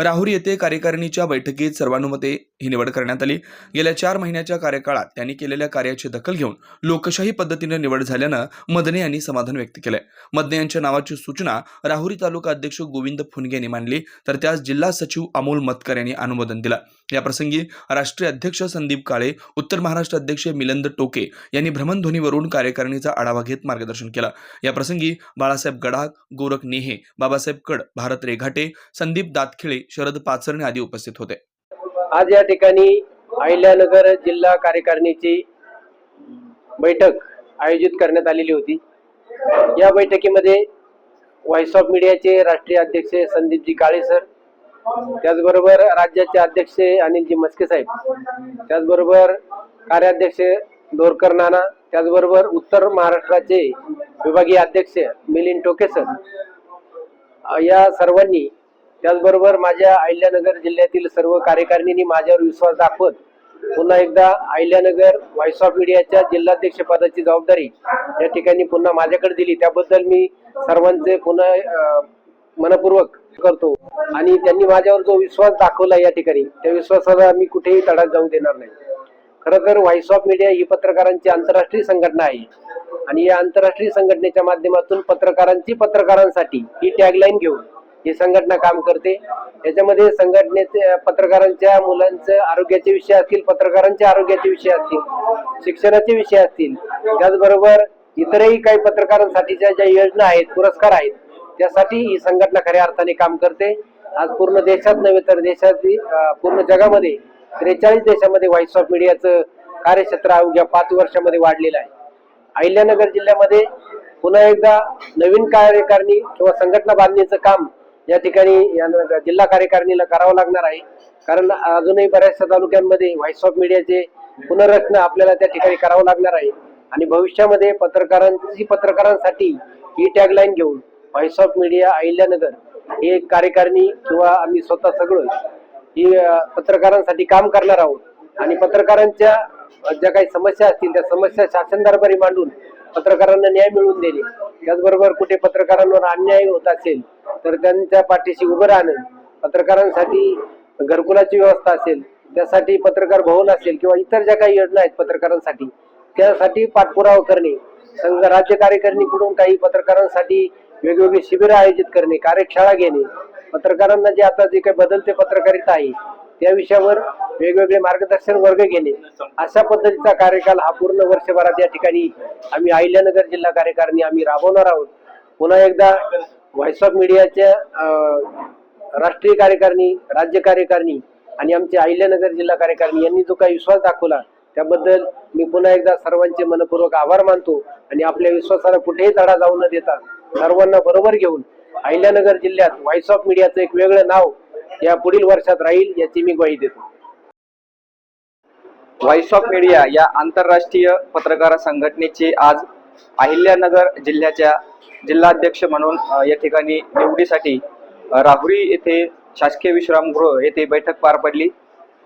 राहुरी येथे कार्यकारिणीच्या बैठकीत सर्वानुमते ही निवड करण्यात आली. गेल्या चार महिन्याच्या कार्यकाळात त्यांनी केलेल्या कार्याची दखल घेऊन लोकशाही पद्धतीने निवड झाल्यानं मदने यांनी समाधान व्यक्त केलंय. मदने यांच्या नावाची सूचना राहुरी तालुका अध्यक्ष गोविंद फुनगे यांनी मांडली. तर त्यास जिल्हा सचिव अमोल मतकर यांनी अनुमोदन दिलं. याप्रसंगी राष्ट्रीय अध्यक्ष संदीप काळे उत्तर महाराष्ट्र अध्यक्ष मिलंद टोके यांनी भ्रमणध्वनीवरून कार्यकारिणीचा आढावा घेत मार्गदर्शन केलं. याप्रसंगी बाळासाहेब गडाख गोरख नेहे बाबासाहेब कड भारत रेघाटे संदीप दातखिळे शरद पाचरणे आदी उपस्थित होते. आज या ठिकाणी अहिल्यानगर जिल्हा कार्यकारिणीची बैठक आयोजित करण्यात आलेली होती. या बैठकीमध्ये व्हॉइस ऑफ मीडियाचे राष्ट्रीय अध्यक्ष संदीपजी काळे सर त्याचबरोबर राज्याचे अध्यक्ष अनिलजी मस्के साहेब त्याचबरोबर कार्याध्यक्ष दोरकर नाना त्याचबरोबर उत्तर महाराष्ट्राचे विभागीय अध्यक्ष मिलिंद टोके सर या सर्वांनी त्याचबरोबर माझ्या अहिल्यानगर जिल्ह्यातील सर्व कार्यकारिणींनी माझ्यावर विश्वास दाखवत पुन्हा एकदा अहिल्यानगर व्हॉइस ऑफ मीडियाच्या जिल्हाध्यक्ष पदाची जबाबदारी या ठिकाणी पुन्हा माझ्याकडे दिली. त्याबद्दल मी सर्वांचे पुन्हा मनपूर्वक करतो. आणि त्यांनी माझ्यावर जो विश्वास दाखवला या ठिकाणी त्या विश्वासाला मी कुठेही तडा जाऊ देणार नाही. खरं तर व्हॉइस ऑफ मीडिया ही पत्रकारांची आंतरराष्ट्रीय संघटना आहे. आणि या आंतरराष्ट्रीय संघटनेच्या माध्यमातून पत्रकारांची पत्रकारांसाठी ही टॅगलाईन घेऊन ही संघटना काम करते. याच्यामध्ये संघटनेचे पत्रकारांच्या मुलांचं आरोग्याचे विषय असतील पत्रकारांच्या आरोग्याचे विषय असतील शिक्षणाचे विषय असतील त्याचबरोबर इतरही काही पत्रकारांसाठीच्या ज्या योजना आहेत पुरस्कार आहेत त्यासाठी ही संघटना खऱ्या अर्थाने काम करते. आज पूर्ण देशात नव्हे तर देशातील पूर्ण जगामध्ये त्रेचाळीस देशामध्ये व्हॉइस ऑफ मीडियाचं कार्यक्षेत्र अवघ्या पाच वर्षामध्ये वाढलेलं आहे. अहिल्यानगर जिल्ह्यामध्ये पुन्हा एकदा नवीन कार्यकारिणी किंवा संघटना बांधणीचं काम या ठिकाणी या जिल्हा कार्यकारिणीला करावं लागणार आहे. कारण अजूनही बऱ्याचशा तालुक्यांमध्ये व्हॉइस ऑफ मीडियाचे पुनर्रचना आपल्याला त्या ठिकाणी करावं लागणार आहे. आणि भविष्यामध्ये पत्रकारांची पत्रकारांसाठी ही टॅगलाईन घेऊन व्हॉइस ऑफ मीडिया अहिल्यानगर हे कार्यकारिणी किंवा आम्ही स्वतः सगळं ही पत्रकारांसाठी काम करणार आहोत. आणि पत्रकारांच्या ज्या काही समस्या असतील त्या समस्या शासन दरबारी मांडून पत्रकारांना न्याय मिळवून देणे. त्याचबरोबर कुठे पत्रकारांवर अन्याय होत असेल तर त्यांच्या पाठीशी उभं राहणं पत्रकारांसाठी घरकुलाची व्यवस्था असेल त्यासाठी पत्रकार भवन असेल किंवा इतर ज्या काही योजना आहेत पत्रकारांसाठी त्यासाठी पाठपुरावा करणे संघ राज्य कार्यकारिणीकडून काही पत्रकारांसाठी वेगवेगळी शिबिरं आयोजित करणे कार्यशाळा घेणे पत्रकारांना जे आता जे काही बदलते पत्रकारिता आहे त्या विषयावर वेगवेगळे मार्गदर्शन वर्ग घेणे अशा पद्धतीचा कार्यकाल हा पूर्ण वर्षभरात या ठिकाणी आम्ही अहिल्यानगर जिल्हा कार्यकारिणी आम्ही राबवणार आहोत. पुन्हा एकदा व्हॉइस ऑफ मीडियाच्या राष्ट्रीय कार्यकारिणी राज्य कार्यकारिणी आणि आमचे अहिल्यानगर जिल्हा कार्यकारिणी यांनी जो काही विश्वास दाखवला त्याबद्दल मी पुन्हा एकदा सर्वांचे मनपूर्वक आभार मानतो आणि आपल्या विश्वासाला कुठेही तडा जाऊ न देता सर्वांना बरोबर घेऊन अहिल्यानगर जिल्ह्यात व्हॉइस ऑफ मीडियाचं एक वेगळं नाव या पुढील वर्षात राहील याची मी ग्वाही देतो. व्हॉइस ऑफ मीडिया या आंतरराष्ट्रीय पत्रकार संघटनेचे आज अहिल्यानगर जिल्ह्याच्या जिल्हाध्यक्ष म्हणून या ठिकाणी निवडीसाठी राहुरी येथे शासकीय विश्रामगृह येथे बैठक पार पडली.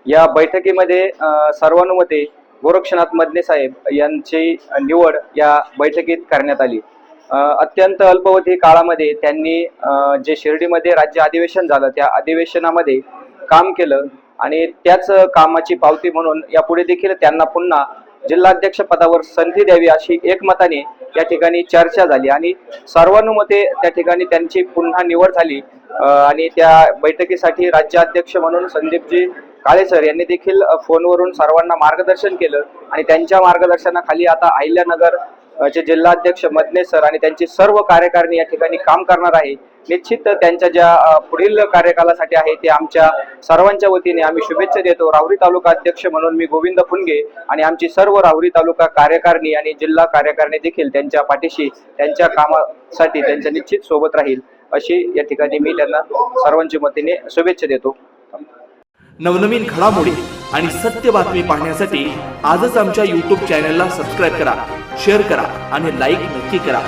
या बैठकीमध्ये सर्वानुमते गोरक्षनाथ मदने साहेब यांची निवड या बैठकीत करण्यात आली. अत्यंत अल्पवधी काळामध्ये त्यांनी जे शिर्डीमध्ये राज्य अधिवेशन झालं त्या अधिवेशनामध्ये काम केलं आणि त्याच कामाची पावती म्हणून यापुढे देखील त्यांना पुन्हा जिल्हाध्यक्ष पदावर संधी द्यावी अशी एकमताने या ठिकाणी चर्चा झाली आणि सर्वानुमते त्या ठिकाणी त्यांची पुन्हा निवड झाली. आणि त्या बैठकीसाठी राज्याध्यक्ष म्हणून संदीपजी काळे सर यांनी देखील फोनवरून सर्वांना मार्गदर्शन केलं आणि त्यांच्या मार्गदर्शनाखाली आता अहिल्यानगर चे जिल्हाध्यक्ष मदने सर आणि त्यांची सर्व कार्यकारिणी या ठिकाणी काम करणार आहे. निश्चित त्यांच्या ज्या पुढील कार्यकालासाठी आहे ते आमच्या सर्वांच्या वतीने आम्ही शुभेच्छा देतो. राहुरी तालुका अध्यक्ष म्हणून मी गोविंद फुंगे आणि आमची सर्व राहुरी तालुका कार्यकारिणी आणि जिल्हा कार्यकारिणी देखील त्यांच्या पाठीशी त्यांच्या कामासाठी त्यांच्या निश्चित सोबत राहील अशी या ठिकाणी मी त्यांना सर्वांच्या वतीने शुभेच्छा देतो. नवनवीन घडामोडी आणि सत्य बातमी पाहण्यासाठी आजच आमच्या यूट्यूब चॅनलला सबस्क्राईब करा शेअर करा आणि लाईक नक्की करा.